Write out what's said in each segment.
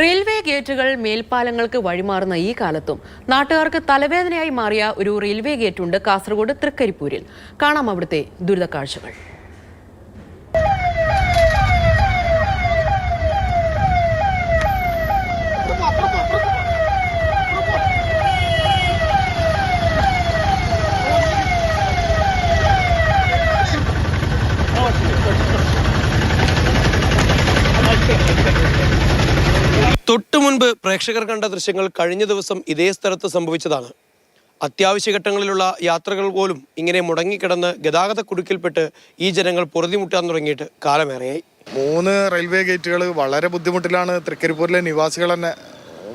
Railway ഗേറ്റുകൾ മേൽപ്പാലങ്ങൾക്ക് വഴിമാറുന്ന ഈ കാലത്തും നാട്ടുകാർക്ക് തലവേദനയായി മാറിയ ഒരു റെയിൽവേ ഗേറ്റുണ്ട് കാസർഗോഡ് തൃക്കരിപ്പൂരിൽ. കാണാം അവിടുത്തെ ദുരിത തൊട്ടു മുൻപ് പ്രേക്ഷകർ കണ്ട ദൃശ്യങ്ങൾ കഴിഞ്ഞ ദിവസം ഇതേ സ്ഥലത്ത് സംഭവിച്ചതാണ്. അത്യാവശ്യ ഘട്ടങ്ങളിലുള്ള യാത്രകൾ പോലും ഇങ്ങനെ മുടങ്ങിക്കിടന്ന് ഗതാഗത കുടുക്കിൽപ്പെട്ട് ഈ ജനങ്ങൾ പൊറുതിമുട്ടാൻ തുടങ്ങിയിട്ട് കാലമേറെയായി. മൂന്ന് റെയിൽവേ ഗേറ്റുകൾ വളരെ ബുദ്ധിമുട്ടിലാണ്. തൃക്കരിപ്പൂരിലെ നിവാസികൾ തന്നെ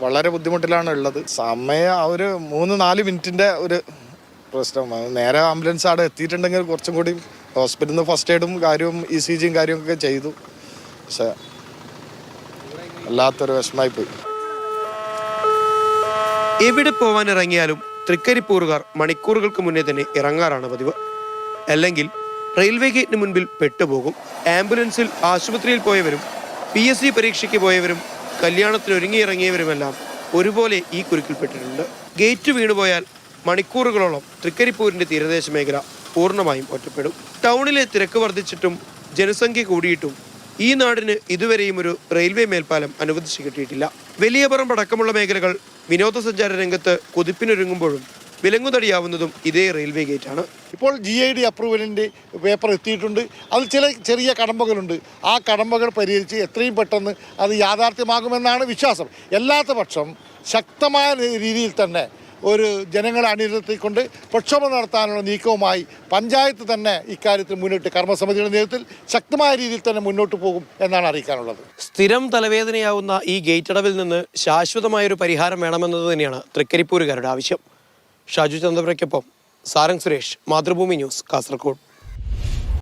വളരെ ബുദ്ധിമുട്ടിലാണ് ഉള്ളത്. സമയം ഒരു മൂന്ന് നാല് മിനിറ്റിന്റെ ഒരു പ്രശ്നം. നേരെ ആംബുലൻസ് അവിടെ എത്തിയിട്ടുണ്ടെങ്കിൽ കുറച്ചും കൂടി ഹോസ്പിറ്റലിൽ നിന്ന് ഫസ്റ്റ് എയ്ഡും കാര്യവും ഇ സി ജിയും കാര്യമൊക്കെ ചെയ്തു. പക്ഷെ വല്ലാത്തൊരു വിഷമായി പോയി എവിടെ പോവാൻ ഇറങ്ങിയാലും തൃക്കരിപ്പൂറുകാർ മണിക്കൂറുകൾക്ക് മുന്നേ തന്നെ ഇറങ്ങാറാണ് പതിവ്. അല്ലെങ്കിൽ റെയിൽവേ ഗേറ്റിന് മുൻപിൽ പെട്ടുപോകും. ആംബുലൻസിൽ ആശുപത്രിയിൽ പോയവരും പി എസ് സി പരീക്ഷയ്ക്ക് പോയവരും കല്യാണത്തിന് ഒരുങ്ങിയിറങ്ങിയവരുമെല്ലാം ഒരുപോലെ ഈ കുരുക്കിൽപ്പെട്ടിട്ടുണ്ട്. ഗേറ്റ് വീണുപോയാൽ മണിക്കൂറുകളോളം തൃക്കരിപ്പൂരിന്റെ തീരദേശ മേഖല പൂർണമായും ഒറ്റപ്പെടും. ടൗണിലെ തിരക്ക് വർദ്ധിച്ചിട്ടും ജനസംഖ്യ കൂടിയിട്ടും ഈ നാടിന് ഇതുവരെയും ഒരു റെയിൽവേ മേൽപ്പാലം അനുവദിച്ചു കിട്ടിയിട്ടില്ല. വലിയപറമ്പ് അടക്കമുള്ള മേഖലകൾ വിനോദസഞ്ചാര രംഗത്ത് കൊതിപ്പിനൊരുങ്ങുമ്പോഴും വിലങ്ങുതടിയാവുന്നതും ഇതേ റെയിൽവേ ഗേറ്റാണ്. ഇപ്പോൾ ജി ഐ ഡി അപ്രൂവലിന്റെ പേപ്പർ എത്തിയിട്ടുണ്ട്. അതിൽ ചില ചെറിയ കടമ്പകളുണ്ട്. ആ കടമ്പകൾ പരിഹരിച്ച് എത്രയും പെട്ടെന്ന് അത് യാഥാർത്ഥ്യമാകുമെന്നാണ് വിശ്വാസം. എല്ലാത്ത പക്ഷം ശക്തമായ രീതിയിൽ തന്നെ ഒരു ജനങ്ങളെ അണിനിരത്തിക്കൊണ്ട് പ്രക്ഷോഭം നടത്താനുള്ള നീക്കവുമായി പഞ്ചായത്ത് തന്നെ ഇക്കാര്യത്തിൽ മുന്നിട്ട് കർമ്മസമിതിയുടെ നേതൃത്വത്തിൽ ശക്തമായ രീതിയിൽ തന്നെ മുന്നോട്ട് പോകും എന്നാണ് അറിയിക്കാനുള്ളത്. സ്ഥിരം തലവേദനയാവുന്ന ഈ ഗേറ്റ് അടവിൽ നിന്ന് ശാശ്വതമായൊരു പരിഹാരം വേണമെന്നത് തന്നെയാണ് തൃക്കരിപ്പൂരുകാരുടെ ആവശ്യം. ഷാജു ചന്ദ്രയ്ക്കൊപ്പം സാരംഗ് സുരേഷ് മാതൃഭൂമി ന്യൂസ് കാസർഗോഡ്.